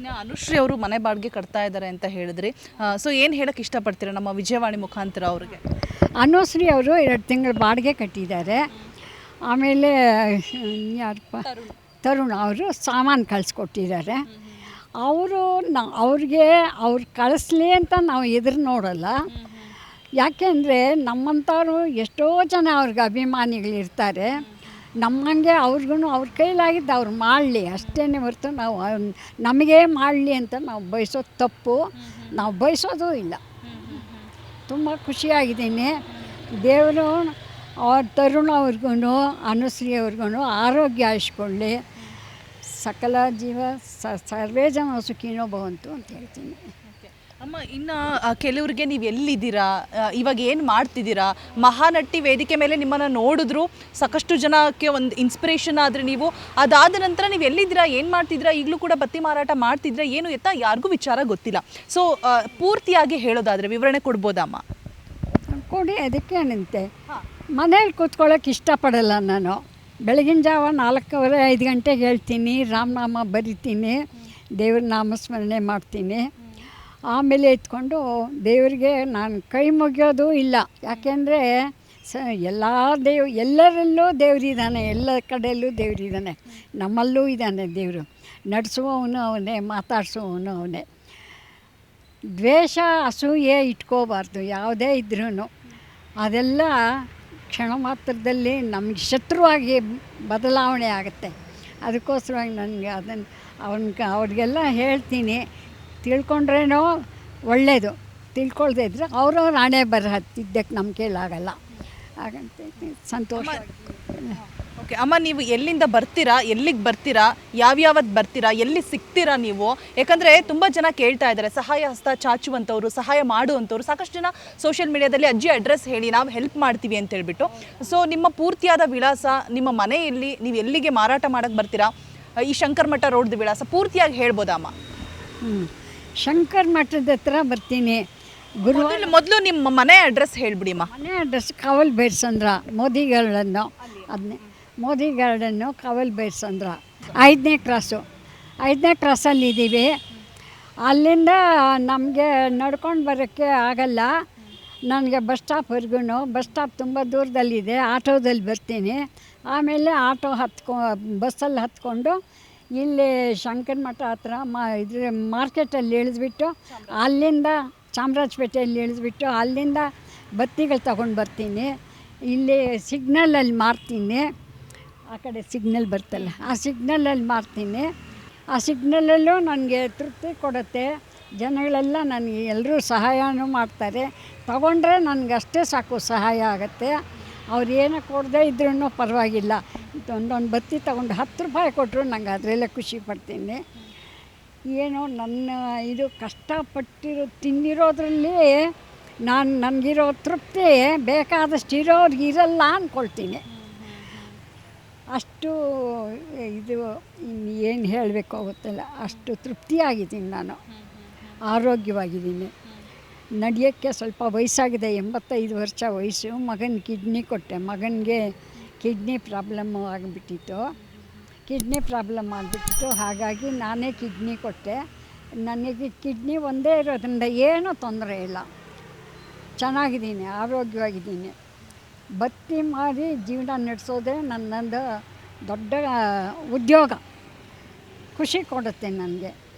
ಇನ್ನು ಅನುಶ್ರೀ ಅವರು ಮನೆ ಬಾಡಿಗೆ ಕಟ್ತಾ ಇದ್ದಾರೆ ಅಂತ ಹೇಳಿದ್ರಿ. ಸೊ ಏನು ಹೇಳಕ್ಕೆ ಇಷ್ಟಪಡ್ತೀರಾ ನಮ್ಮ ವಿಜಯವಾಣಿ ಮುಖಾಂತರ ಅವ್ರಿಗೆ? ಅನುಶ್ರೀ ಅವರು ಎರಡು ತಿಂಗಳು ಬಾಡಿಗೆ ಕಟ್ಟಿದ್ದಾರೆ. ಆಮೇಲೆ ಯಾರಪ್ಪ? ತರುಣ್. ಅವರು ಸಾಮಾನು ಕಳಿಸ್ಕೊಟ್ಟಿದ್ದಾರೆ. ಅವರು ನ ಅವ್ರಿಗೆ ಅವ್ರು ಕಳಿಸ್ಲಿ ಅಂತ ನಾವು ಎದುರು ನೋಡಲ್ಲ. ಯಾಕೆಂದರೆ ನಮ್ಮಂಥವ್ರು ಎಷ್ಟೋ ಜನ ಅವ್ರಿಗೆ ಅಭಿಮಾನಿಗಳಿರ್ತಾರೆ. ನಮ್ಮಂಗೆ ಅವ್ರಿಗೂ ಅವ್ರ ಕೈಲಾಗಿದ್ದು ಅವ್ರು ಮಾಡಲಿ ಅಷ್ಟೇ ಹೊರತು ನಾವು ನಮಗೆ ಮಾಡಲಿ ಅಂತ ನಾವು ಬಯಸೋದು ತಪ್ಪು. ನಾವು ಬಯಸೋದು ಇಲ್ಲ. ತುಂಬ ಖುಷಿಯಾಗಿದ್ದೀನಿ. ದೇವರು ಅವ್ರ ತರುಣ ಅವ್ರಿಗೂ ಅನುಶ್ರೀ ಅವ್ರಿಗೂ ಆರೋಗ್ಯ ಆಯಿಸ್ಕೊಳ್ಳಿ ಸಕಲ ಜೀವ ಸ ಸರ್ವೇ ಜನ ಸುಖಿನೋ ಭವಂತು ಅಂತ ಹೇಳ್ತೀನಿ. ಅಮ್ಮ ಇನ್ನು ಕೆಲವ್ರಿಗೆ ನೀವು ಎಲ್ಲಿದ್ದೀರಾ? ಇವಾಗ ಏನು ಮಾಡ್ತಿದ್ದೀರಾ? ಮಹಾನಟ್ಟಿ ವೇದಿಕೆ ಮೇಲೆ ನಿಮ್ಮನ್ನು ನೋಡಿದ್ರು ಸಾಕಷ್ಟು ಜನಕ್ಕೆ ಒಂದು ಇನ್ಸ್ಪಿರೇಷನ್ ಆದರೆ ನೀವು. ಅದಾದ ನಂತರ ನೀವು ಎಲ್ಲಿದ್ದೀರಾ? ಏನು ಮಾಡ್ತಿದ್ದೀರಾ? ಈಗಲೂ ಕೂಡ ಬತ್ತಿ ಮಾರಾಟ ಮಾಡ್ತಿದ್ದೀರಾ? ಏನು ಎತ್ತ ಯಾರಿಗೂ ವಿಚಾರ ಗೊತ್ತಿಲ್ಲ. ಸೊ ಪೂರ್ತಿಯಾಗಿ ಹೇಳೋದಾದರೆ ವಿವರಣೆ ಕೊಡ್ಬೋದಮ್ಮ ಕೊಡಿ ಅದಕ್ಕೆ ನಿಂತೆ ಮನೇಲಿ ಕೂತ್ಕೊಳ್ಳೋಕೆ ಇಷ್ಟಪಡಲ್ಲ ನಾನು. ಬೆಳಗಿನ ಜಾವ ನಾಲ್ಕೂವರೆ, ಐದು ಗಂಟೆಗೆ ಹೇಳ್ತೀನಿ ರಾಮನಾಮ ಬರಿತೀನಿ, ದೇವ್ರ ನಾಮಸ್ಮರಣೆ ಮಾಡ್ತೀನಿ. ಆಮೇಲೆ ಎತ್ಕೊಂಡು ದೇವರಿಗೆ ನಾನು ಕೈ ಮುಗಿಯೋದು ಇಲ್ಲ. ಯಾಕೆಂದರೆ ಸ, ಎಲ್ಲ ದೇವ್, ಎಲ್ಲರಲ್ಲೂ ದೇವರಿದ್ದಾನೆ ಎಲ್ಲ ಕಡೆಯಲ್ಲೂ ದೇವರಿದ್ದಾನೆ ನಮ್ಮಲ್ಲೂ ಇದ್ದಾನೆ ದೇವರು. ನಡೆಸುವವನು ಅವನೇ, ಮಾತಾಡಿಸುವವನು ಅವನೇ. ದ್ವೇಷ, ಅಸೂಯೆ ಇಟ್ಕೋಬಾರ್ದು, ಯಾವುದೇ ಇದ್ರೂ ಅದೆಲ್ಲ ಕ್ಷಣ ಮಾತ್ರದಲ್ಲಿ ನಮಗೆ ಶತ್ರುವಾಗಿ ಬದಲಾವಣೆ ಆಗುತ್ತೆ. ಅದಕ್ಕೋಸ್ಕರವಾಗಿ ನನಗೆ ಅದನ್ನು ಅವನ ಅವ್ರಿಗೆಲ್ಲ ಹೇಳ್ತೀನಿ ತಿಳ್ಕೊಂಡ್ರೇನೋ ಒಳ್ಳೆಯದು ತಿಳ್ಕೊಳ್ದೇ ಇದ್ರೆ ಅವ್ರವ್ರ ಹಣೆ ಬರ ಹತ್ತಿದ್ದಕ್ಕೆ ನಮ್ಮ ಕೈಲಾಗಲ್ಲ ಹಾಗಂತ ಸಂತೋಷ. ಓಕೆ ಅಮ್ಮ ನೀವು ಎಲ್ಲಿಂದ ಬರ್ತೀರಾ ಎಲ್ಲಿಗೆ ಬರ್ತೀರಾ ಯಾವ್ಯಾವತ್ತು ಬರ್ತೀರಾ ಎಲ್ಲಿ ಸಿಗ್ತೀರಾ ನೀವು? ಯಾಕಂದರೆ ತುಂಬ ಜನ ಕೇಳ್ತಾ ಇದ್ದಾರೆ ಸಹಾಯ ಹಸ್ತ ಚಾಚುವಂಥವ್ರು ಸಹಾಯ ಮಾಡುವಂಥವ್ರು ಸಾಕಷ್ಟು ಜನ ಸೋಷಿಯಲ್ ಮೀಡಿಯಾದಲ್ಲಿ ಅಜ್ಜಿ ಅಡ್ರೆಸ್ ಹೇಳಿ ನಾವು ಹೆಲ್ಪ್ ಮಾಡ್ತೀವಿ ಅಂತ ಹೇಳ್ಬಿಟ್ಟು. ಸೊ ನಿಮ್ಮ ಪೂರ್ತಿಯಾದ ವಿಳಾಸ ನಿಮ್ಮ ಮನೆಯಲ್ಲಿ ನೀವು ಎಲ್ಲಿಗೆ ಮಾರಾಟ ಮಾಡೋಕ್ಕೆ ಬರ್ತೀರಾ? ಈ ಶಂಕರ್ ಮಠ ರೋಡ್ದು ವಿಳಾಸ ಪೂರ್ತಿಯಾಗಿ ಹೇಳ್ಬೋದಾ ಅಮ್ಮ? ಹ್ಞೂ ಶಂಕರ್ ಮಠದ ಹತ್ರ ಬರ್ತೀನಿ. ಗುರು ಮೊದಲು ನಿಮ್ಮ ಮನೆ ಅಡ್ರೆಸ್ ಹೇಳ್ಬಿಡಿ ಅಮ್ಮ. ಮನೆ ಅಡ್ರೆಸ್ ಕಾವಲ್ ಬೇಡ್ಸಂದ್ರ ಮೋದಿಗಳನ್ನು ಅದನ್ನೇ ಮೋದಿ ಗಾರ್ಡನ್ನು ಕವಲ್ ಬೈರ್ಸಂದ್ರ ಐದನೇ ಕ್ರಾಸು. ಐದನೇ ಕ್ರಾಸಲ್ಲಿ ಇದ್ದೀವಿ ಅಲ್ಲಿಂದ ನಮಗೆ ನಡ್ಕೊಂಡು ಬರೋಕ್ಕೆ ಆಗಲ್ಲ. ನನಗೆ ಬಸ್ ಸ್ಟಾಪ್ವರೆಗೂ ಬಸ್ ಸ್ಟಾಪ್ ತುಂಬ ದೂರದಲ್ಲಿದೆ. ಆಟೋದಲ್ಲಿ ಬರ್ತೀನಿ. ಆಮೇಲೆ ಆಟೋ ಹತ್ಕೊ, ಬಸ್ಸಲ್ಲಿ ಹತ್ಕೊಂಡು ಇಲ್ಲಿ ಶಂಕರ ಮಠ ಹತ್ರ ಮಾ, ಇದ್ರ ಮಾರ್ಕೆಟಲ್ಲಿ ಇಳಿದ್ಬಿಟ್ಟು ಅಲ್ಲಿಂದ ಚಾಮರಾಜಪೇಟೆಯಲ್ಲಿ ಇಳಿದ್ಬಿಟ್ಟು ಅಲ್ಲಿಂದ ಬತ್ತಿಗಳು ತಗೊಂಡು ಬರ್ತೀನಿ. ಇಲ್ಲಿ ಸಿಗ್ನಲಲ್ಲಿ ಮಾರ್ತೀನಿ. ಆ ಕಡೆ ಸಿಗ್ನಲ್ ಬರ್ತಲ್ಲ. ಆ ಸಿಗ್ನಲಲ್ಲಿ ಮಾರ್ತೀನಿ ಆ ಸಿಗ್ನಲಲ್ಲೂ ನನಗೆ ತೃಪ್ತಿ ಕೊಡುತ್ತೆ. ಜನಗಳೆಲ್ಲ ನನಗೆ ಎಲ್ಲರೂ ಸಹಾಯನೂ ಮಾಡ್ತಾರೆ. ತಗೊಂಡ್ರೆ ನನಗೆ ಅಷ್ಟೇ ಸಾಕು ಸಹಾಯ ಆಗುತ್ತೆ. ಅವ್ರು ಏನೋ ಕೊಡದೇ ಇದ್ರೂ ಪರವಾಗಿಲ್ಲ. ಒಂದೊಂದು ಬತ್ತಿ ತಗೊಂಡು ಹತ್ತು ರೂಪಾಯಿ ಕೊಟ್ಟರು ನಂಗೆ ಅದರಲ್ಲೇ ಖುಷಿ ಪಡ್ತೀನಿ. ಏನೋ ನನ್ನ ಇದು ಕಷ್ಟಪಟ್ಟಿರೋ ತಿಂದಿರೋದ್ರಲ್ಲಿ ನಾನು ನನಗಿರೋ ತೃಪ್ತಿ ಬೇಕಾದಷ್ಟು ಇರೋರಿಗೆ ಇರಲ್ಲ ಅಂದ್ಕೊಳ್ತೀನಿ ಅಷ್ಟು ಇದು ಏನು ಹೇಳಬೇಕು ಗೊತ್ತಿಲ್ಲ ಅಷ್ಟು ತೃಪ್ತಿಯಾಗಿದ್ದೀನಿ ನಾನು. ಆರೋಗ್ಯವಾಗಿದ್ದೀನಿ. ನಡೆಯೋಕ್ಕೆ ಸ್ವಲ್ಪ ವಯಸ್ಸಾಗಿದೆ, ಎಂಬತ್ತೈದು ವರ್ಷ ವಯಸ್ಸು. ಮಗನ ಕಿಡ್ನಿ ಕೊಟ್ಟೆ. ಮಗನಿಗೆ ಕಿಡ್ನಿ ಪ್ರಾಬ್ಲಮ್ಮು ಆಗಿಬಿಟ್ಟಿತ್ತು. ಕಿಡ್ನಿ ಪ್ರಾಬ್ಲಮ್ ಆಗಿಬಿಟ್ಟಿತ್ತು. ಹಾಗಾಗಿ ನಾನೇ ಕಿಡ್ನಿ ಕೊಟ್ಟೆ. ನನಗೆ ಕಿಡ್ನಿ ಒಂದೇ ಇರೋದ್ರಿಂದ ಏನೂ ತೊಂದರೆ ಇಲ್ಲ. ಚೆನ್ನಾಗಿದ್ದೀನಿ, ಆರೋಗ್ಯವಾಗಿದ್ದೀನಿ. ಬತ್ತಿ ಮಾಡಿ ಜೀವನ ನಡೆಸೋದೇ ನನ್ನೊಂದು ದೊಡ್ಡ ಉದ್ಯೋಗ. ಖುಷಿ ಕೊಡುತ್ತೆ ನನಗೆ.